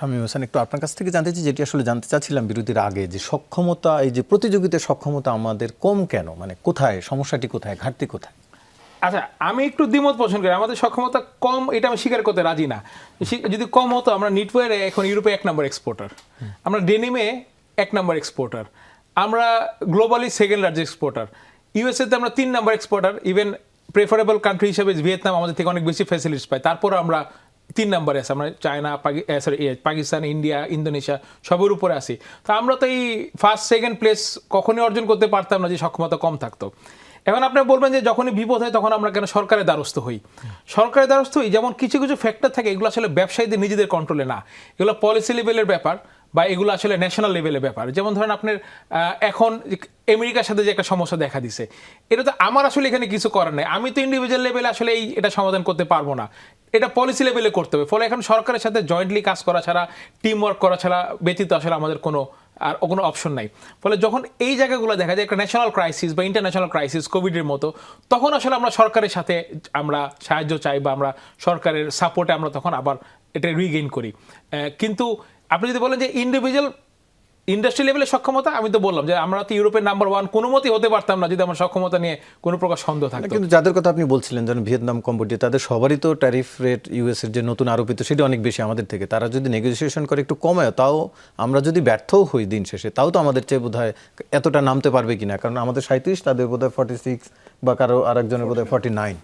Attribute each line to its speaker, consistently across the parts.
Speaker 1: শামীম হোসেন, একটু আপনার কাছ থেকে জানতে চাই, যেটি আসলে জানতে চাচ্ছিলাম বিরতির আগে, যে সক্ষমতা, এই যে প্রতিযোগিতার সক্ষমতা আমাদের কম কেন? মানে কোথায়, সমস্যাটি কোথায়, ঘাটতি কোথায়?
Speaker 2: আচ্ছা আমি একটু দ্বিমত পছন্দ করি। আমাদের সক্ষমতা কম, এটা আমি স্বীকার করতে রাজি না। যদি কম হতো, আমরা নিটওয়ারে এখন ইউরোপে এক নম্বর এক্সপোর্টার আমরা ডেনিমে এক নম্বর এক্সপোর্টার আমরা গ্লোবালি সেকেন্ড লার্জেস্ট এক্সপোর্টার ইউএসএতে আমরা তিন নম্বর এক্সপোর্টার ইভেন প্রেফারেবল কান্ট্রি হিসেবে ভিয়েতনাম আমাদের থেকে অনেক বেশি ফ্যাসিলিটিস পায়। তারপর আমরা তিন নম্বরে আছে, আমরা China sorry Pakistan, India, Indonesia, সবের উপরে আছি। তো আমরা তো এই ফার্স্ট সেকেন্ড প্লেস কখনই অর্জন করতে পারতাম না যে সক্ষমতা কম থাকতো। এখন আপনি বলবেন যে যখনই বিপদ হয় তখন আমরা কেন সরকারের দ্বারস্থ হই? সরকারের দ্বারস্থ হই, যেমন কিছু কিছু ফ্যাক্টর থাকে, এগুলো আসলে ব্যবসায়ীদের নিজেদের কন্ট্রোলে না। এগুলো পলিসি লেভেলের ব্যাপার বা এগুলো আসলে ন্যাশনাল লেভেলের ব্যাপার। যেমন ধরেন আপনার এখন আমেরিকার সাথে যে একটা সমস্যা দেখা দিছে, এটা তো আমার আসলে এখানে কিছু করার নেই। আমি তো ইন্ডিভিজুয়াল লেভেলে আসলে এই, এটা সমাধান করতে পারব না। এটা পলিসি লেভেলে করতে হবে। ফলে এখন সরকারের সাথে জয়েন্টলি কাজ করা ছাড়া টিম ওয়ার্ক করা ছাড়া ব্যতীত আসলে আমাদের কোনো আর কোনো অপশন নাই। ফলে যখন এই জায়গাগুলো দেখা যায়, একটা ন্যাশনাল ক্রাইসিস বা ইন্টারন্যাশনাল ক্রাইসিস কোভিডের মতো, তখন আসলে আমরা সরকারের সাথে আমরা সাহায্য চাই বা আমরা সরকারের সাপোর্টে আমরা তখন আবার এটা রিগেইন করি। কিন্তু আপনি যদি বলেন যে ইন্ডিভিজুয়াল ইন্ডাস্ট্রি লেভেলের সক্ষমতা আমি তো বললাম যে আমরা তো ইউরোপের নাম্বার ওয়ান কোনো মতেই হতে পারতাম না যদি আমার সক্ষমতা নিয়ে কোনো প্রকার সন্দেহ থাকতো।
Speaker 1: কিন্তু যাদের কথা আপনি বলছিলেন যেন ভিয়েতনাম কম্বোডিয়া তাদের সবারই তো ট্যারিফ রেট ইউএস এর যে নতুন আরোপিত সেটা অনেক বেশি আমাদের থেকে। তারা যদি নেগোসিয়েশন করে একটু কমায় তাও আমরা যদি ব্যর্থও হই দিন শেষে তাও তো আমাদের চেয়ে বোধহয় এতটা নামতে পারবে কিনা? কারণ আমাদের সাঁত্রিশ তাদের বোধহয় ফর্টি সিক্স বা কারও আরেকজনের বোধহয় ফর্টি নাইন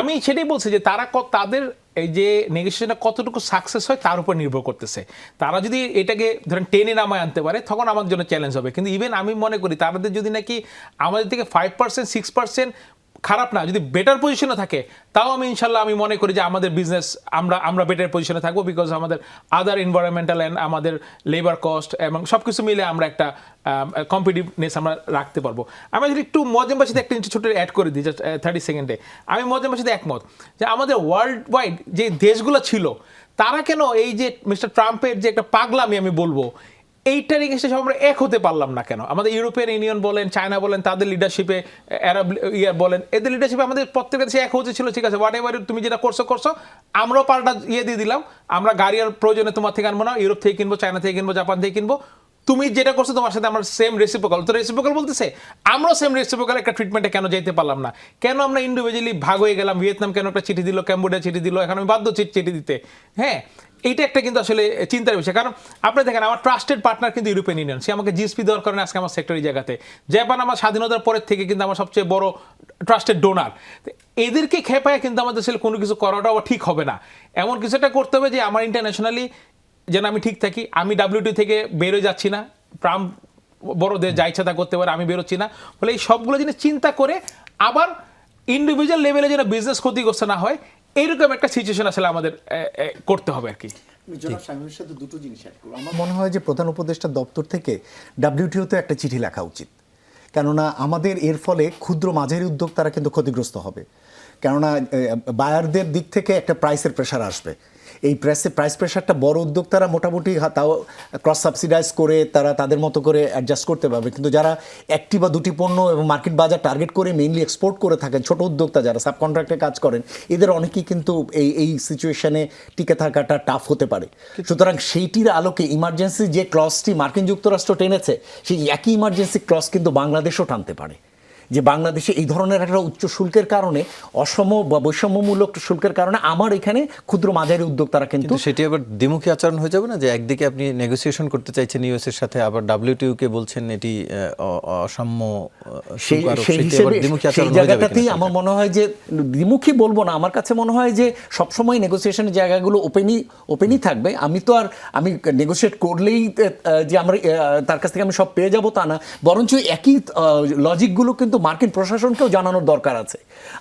Speaker 2: আমি সেটাই বলছি যে তারা তাদের এই যে নেগোসিয়েশনটা কতটুকু সাকসেস হয় তার উপর নির্ভর করতেছে। তারা যদি এটাকে ধরেন টেনে নামায় আনতে পারে তখন আমার জন্য চ্যালেঞ্জ হবে। কিন্তু ইভেন আমি মনে করি তাদের যদি নাকি আমাদের থেকে ফাইভ পার্সেন্ট সিক্স পার্সেন্ট খারাপ না, যদি বেটার পজিশনে থাকে, তাও আমি ইনশাল্লাহ আমি মনে করি যে আমাদের বিজনেস আমরা আমরা বেটার পজিশনে থাকব বিকজ আমাদের আদার এনভায়রনমেন্টাল অ্যান্ড আমাদের লেবার কস্ট এবং সব কিছু মিলে আমরা একটা কম্পিটিভনেস আমরা রাখতে পারব। আমি যদি একটু মজেম্বার সাথে একটা ছোট অ্যাড করে দিই জাস্ট থার্টি সেকেন্ডে আমি মজেম্বার সাথে একমত যে আমাদের ওয়ার্ল্ড ওয়াইড যে দেশগুলো ছিল, তারা কেন এই যে মিস্টার ট্রাম্পের যে একটা পাগলামি আমি বলব এইটার এগেস্টে সব আমরা এক হতে পারলাম না কেন? আমাদের ইউরোপিয়ান ইউনিয়ন বলেন চায়না বলেন, তাদের লিডারশিপে অ্যারাব ইয়ার বলেন, এদের লিডারশিপে আমাদের প্রত্যেকের সে এক হতে ছিল, ঠিক আছে? হোয়াট এভার তুমি যেটা করছ করছ। আমরাও পাল্টা ইয়ে দিয়ে দিলাম। আমরা গাড়ি আর প্রয়োজনে তোমার থেকে আনব না ইউরোপ থেকে কিনবো চায়না থেকে কিনবো জাপান থেকে কিনবো। তুমি যেটা করছ তোমার সাথে আমার সেম রেসিপোকাল তো রেসিপোকাল বলতেছে, আমরাও সেম রেসিপোকাল একটা ট্রিটমেন্টে কেন যেতে পারলাম না? কেন আমরা ইন্ডিভিজুয়ালি ভাগ হয়ে গেলাম? ভিয়েতনাম কেন একটা চিঠি দিল? ক্যাম্বোডিয়া চিঠি দিল? এখন আমি বাধ্য চিঠি দিতে। হ্যাঁ এইটা একটা কিন্তু আসলে চিন্তার বিষয়। কারণ আপনি দেখেন, আমার ট্রাস্টেড পার্টনার কিন্তু ইউরোপিয়ান ইউনিয়ন সে আমাকে জিএসপি দেওয়ার কারণে আজকে আমার সেক্টর জায়গাতে। জাপান আমার স্বাধীনতার পরের থেকে কিন্তু আমার সবচেয়ে বড় ট্রাস্টেড ডোনার এদেরকে খেপায় কিন্তু আমাদের আসলে কোনো কিছু করাটাও ঠিক হবে না। এমন কিছু একটা করতে হবে যে আমার ইন্টারন্যাশনালি যেন আমি ঠিক থাকি আমি ডাব্লিউটি থেকে বেরোয় যাচ্ছি না ট্রাম্প বড় দেশ যা ইচ্ছা তা করতে পারে আমি বেরোচ্ছি না। ফলে এই সবগুলো জিনিস চিন্তা করে আবার ইন্ডিভিজুয়াল লেভেলে যেন বিজনেস ক্ষতিগ্রস্ত না হয় এইরকম একটা সিচুয়েশন আসলে আমাদের করতে হবে আর কি।
Speaker 3: সাথে দুটো জিনিস আমার মনে হয় যে প্রধান উপদেষ্টা দপ্তর থেকে ডাব্লিউটিওতে একটা চিঠি লেখা উচিত। কেননা আমাদের এর ফলে ক্ষুদ্র মাঝারি উদ্যোক্তারা কিন্তু ক্ষতিগ্রস্ত হবে। কেননা বায়ারদের দিক থেকে একটা প্রাইসের প্রেশার আসবে। এই প্রেসে প্রাইস প্রেশারটা বড় উদ্যোক্তারা মোটামুটি তাও ক্রস সাবসিডাইজ করে তারা তাদের মতো করে অ্যাডজাস্ট করতে পারবে। কিন্তু যারা একটি বা দুটি পণ্য এবং মার্কেট বাজার টার্গেট করে মেইনলি এক্সপোর্ট করে থাকেন ছোট উদ্যোক্তা যারা সাব কন্ট্রাক্টে কাজ করেন এদের অনেকেই কিন্তু এই এই সিচুয়েশনে টিকে থাকাটা টাফ হতে পারে। সুতরাং সেইটির আলোকে ইমার্জেন্সি যে ক্লসটি মার্কিন যুক্তরাষ্ট্র টেনেছে সেই একই ইমার্জেন্সি ক্লস কিন্তু বাংলাদেশও টানতে পারে। যে বাংলাদেশে এই ধরনের একটা উচ্চ শুল্কের কারণে অসম বা বৈষম্যমূলক শুল্কের কারণে আমার এখানে ক্ষুদ্র মাঝারি উদ্যোক্তারা কিন্তু
Speaker 1: কিন্তু সেটি আবার দ্বিমুখী আচরণ হয়ে যাবে না? যে একদিকে আপনি নেগোসিয়েশন করতে চাইছেন ইউএস এর সাথে আবার ডাব্লিউটিইউ কে বলছেন এটি অসাম্য
Speaker 3: সেই হিসেবে জায়গাটাতেই আমার মনে হয় যে দ্বিমুখী বলব না। আমার কাছে মনে হয় যে সবসময় নেগোসিয়েশনের জায়গাগুলো ওপেনই ওপেনই থাকবে। আমি তো আর আমি নেগোসিয়েট করলেই যে আমরা তার কাছ থেকে আমি সব পেয়ে যাব তা না। বরঞ্চ একই লজিকগুলো কিন্তু মার্কিন প্রশাসনকেও জানানোর দরকার আছে।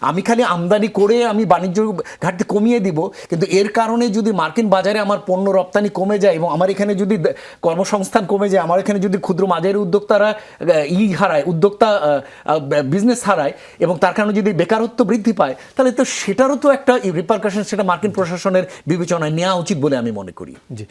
Speaker 3: আমি খালি আমদানি করে আমি বাণিজ্য ঘাটতি কমিয়ে দিব, কিন্তু এর কারণে যদি মার্কিন বাজারে আমার পণ্য রপ্তানি কমে যায় এবং আমার এখানে যদি কর্মসংস্থান কমে যায়, আমার এখানে যদি ক্ষুদ্র মাঝারি উদ্যোক্তারা ই হারায়, উদ্যোক্তা বিজনেস হারায় এবং তার কারণে যদি বেকারত্ব বৃদ্ধি পায়, তাহলে তো সেটারও তো একটা রিপারকাশন সেটা মার্কিন প্রশাসনের বিবেচনায় নেওয়া উচিত বলে আমি মনে করি।
Speaker 1: জি।